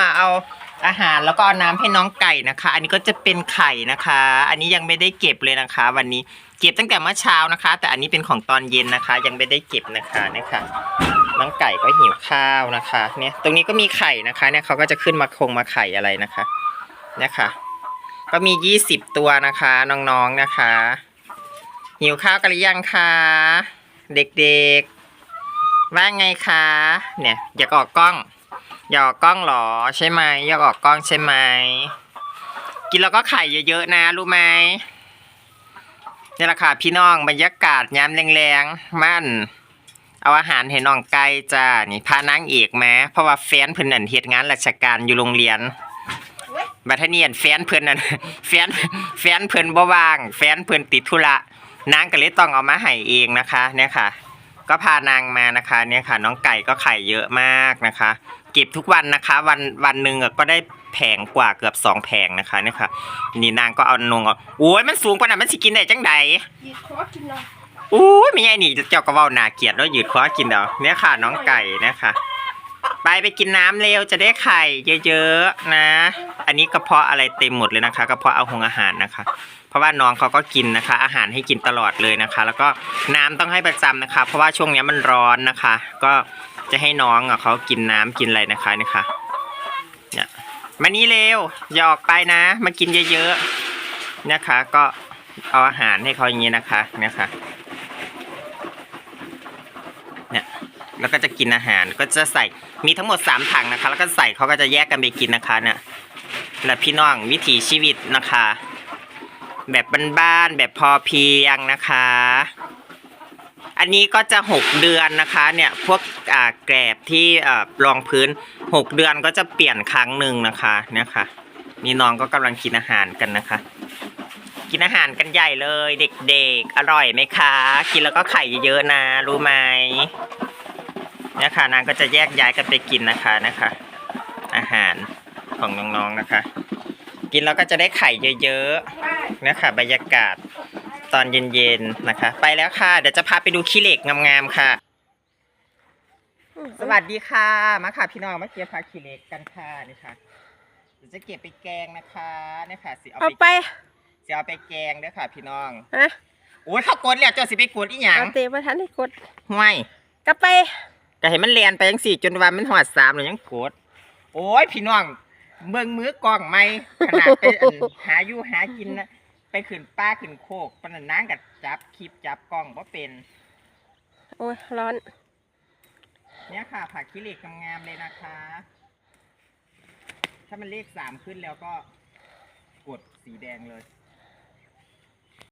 มาเอาอาหารแล้วก็เอาน้ำให้น้องไก่นะคะ อันนี้ก็จะเป็นไข่นะคะ อันนี้ยังไม่ได้เก็บเลยนะคะ วันนี้เก็บตั้งแต่เมื่อเช้านะคะ แต่อันนี้เป็นของตอนเย็นนะคะ ยังไม่ได้เก็บนะคะนี่ค่ะน้องไก่ก็หิวข้าวนะคะ เนี่ยตรงนี้ก็มีไข่นะคะ เนี่ยเขาก็จะขึ้นมาคงมาไข่อะไรนะคะนี่ค่ะก็มียี่สิบตัวนะคะน้องๆนะคะ หิวข้าวกันหรือยังคะเด็กๆว่าไงคะเนี่ย อยากออกกล้อง อยอกกล้องเหรอใช่ไหมอยากออกกล้องใช่ไหมกินแล้วก็ไข่เยอะๆนะรู้ไหมนี่แหละค่ะพี่น้องบรรยากาศยามแรงๆมั่น เอาอาหารให้น้องไก่จ้านี่พานางเอกมเพราะว่าแฟนเพิ่อนนั่นเฮ็ดงานราชการอยู่โรงเรียนบัทเนียนแฟนเพิ่นนั่นแฟนแฟนเพิ่อนบ่ว่าง แฟนเพิ่อนติดธุระนางก็เลยต้องเอามาให้เองนะคะเนี่ยค่ะ ก็พานางมานะคะเนี่ยค่ะ น้องไก่ก็ไข่เยอะมากนะคะ เก็บทุกวันนะคะ วันวันหนึ่งอะก็ได้แผงกว่าเกือบสองแผงนะคะเนี่ยค่ะ นี่นางก็เอานงเอาโอ้ยมันสูงกว่านั้นมันสิกินได้จังใดยืดคอกินหน่อยอู้ยไม่ใช่นี่เจ้าก็เว้านาเกลียดแล้วยืดคอกินเดี๋ยวเนี่ยค่ะ น้องไก่นะคะ ไปไปกินน้ำเร็วจะได้ไข่เยอะๆนะ อันนี้กระเพาะอะไรเต็มหมดเลยนะคะกระเพาะเอาหงอาหารนะคะ เพราะว่าน้องเขาก็กินนะคะ อาหารให้กินตลอดเลยนะคะ แล้วก็น้ำต้องให้ประจำนะคะ เพราะว่าช่วงนี้มันร้อนนะคะ ก็จะให้น้องเขากินน้ำกินอะไรนะคะนี่ยค่ะเนี่ยมานี่เร็วอย่าออกไปนะ มากินเยอะๆนะคะ ก็เอาอาหารให้เขาอย่างนี้นะคะนี่ยค่ะ เนี่ย แล้วก็จะกินอาหารก็จะใส่มีทั้งหมดสามถังนะคะ แล้วก็ใส่เขาก็จะแยกกันไปกินนะคะเนี่ยและพี่น้องวิถีชีวิตนะคะ แบบบ้านๆแบบพอเพียงนะคะ อันนี้ก็จะหกเดือนนะคะเนี่ยพวกแกรบที่รองพื้นหกเดือนก็จะเปลี่ยนครั้งหนึ่งนะคะเนี่ยค่ะนี่น้องก็กำลังกินอาหารกันนะคะ กินอาหารกันใหญ่เลย เด็กๆ อร่อยไหมคะ กินแล้วก็ไข่เยอะๆนะ รู้ไหม เนี่ยค่ะนางก็จะแยกย้ายกันไปกินนะคะนะคะ อาหารของน้องๆนะคะ กินแล้วก็จะได้ไข่เยอะๆนะคะบรรยากาศตอนเย็นๆนะคะ ไปแล้วค่ะ เดี๋ยวจะพาไปดูขี้เหล็กงามๆค่ะ สวัสดีค่ะ มาค่ะพี่น้องมาเก็บผักขี้เหล็กกันค่ะนี่ค่ะเดี๋ยวจะเก็บไปแกงนะคะเนี่ยค่ะสิเอาเอาไปไปจะเอาไปแกงเด้อค่ะ พี่น้องฮะโอ้ยเขากดแล้วเจ้าสิไปกดอีหยังเอาเตะประทันให้กด ห่วย กลับไป ก็เห็นมันเลียนไปจังสี่จนว่ามันหอดสามเลยยังกดโอ้ยพี่น้องเบิ่งมือกล้องไม่ขนาดไปอันหาอยู่หากินนะไปขึ้นป้าขึ้นโคกปานนันนางกับจับคลิปจับกล้องเพราะเป็น โอ้ยร้อน เนี่ยค่ะผักขี้เหล็กงามๆเลยนะคะ ถ้ามันเลขสามขึ้นแล้วก็กดสีแดงเลย